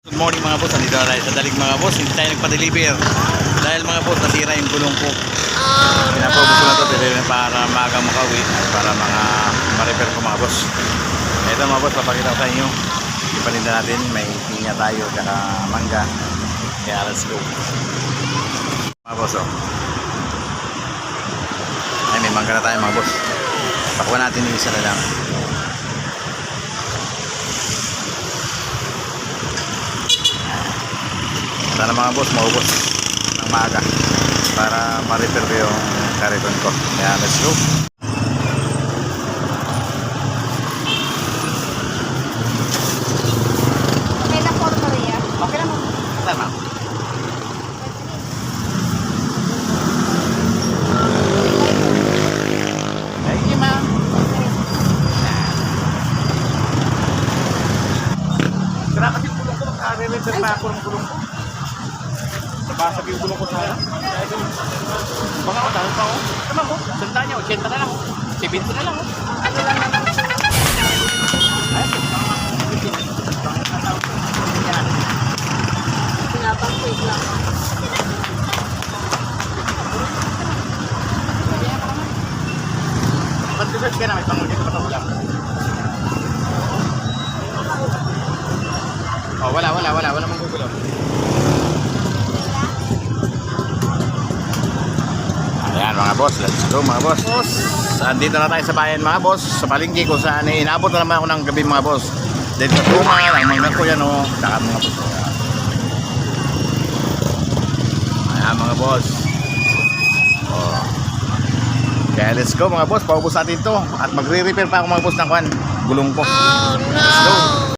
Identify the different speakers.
Speaker 1: Good morning mga boss, nandito na tayo sa dalig mga boss, hindi tayo nagpa-deliver dahil mga boss nasira yung gulong ko. Oh, Pinaprobo ko na to deliver para maaga makauwi at para mga ma-repair ko mga boss. Ito mga boss, papakita ko sa inyo. Ipaninda natin, may pinya tayo tsaka mangga. Kaya let's go. Mga boss oh. Ay, may mangga na tayo mga boss. Pakuha natin yung isa na lang. Sana mga boss, maubos ng maaga para ma-repair ko yung kariton ko. Kaya let's go. Sira kasi yung gulong ko, makaka-repair pa ako ng gulong ko. Nabasag yung gulong ko sana. Baka ako, dahil pa ako. Tama ko, sanda niya, 80 na lang. 70 na lang. oh.
Speaker 2: Pinapang quick lang.
Speaker 1: Pag-research ka na, may pangulit ka pa lang. Oh, wala, wala, wala. Wala mong gugulo. Mga boss, let's go mga boss. Boss, andito na tayo sa bayan mga boss. Sa palengke ko saan eh, inaabot na naman ako ng gabi mga boss. Dito sa Tuma, ang mga ko yan oh. Saka mga boss. Ayan mga boss. Oh. Kaya let's go mga boss, paubos natin to At magre-repair pa ako mga boss ng kwan Gulong ko Oh no! Let's go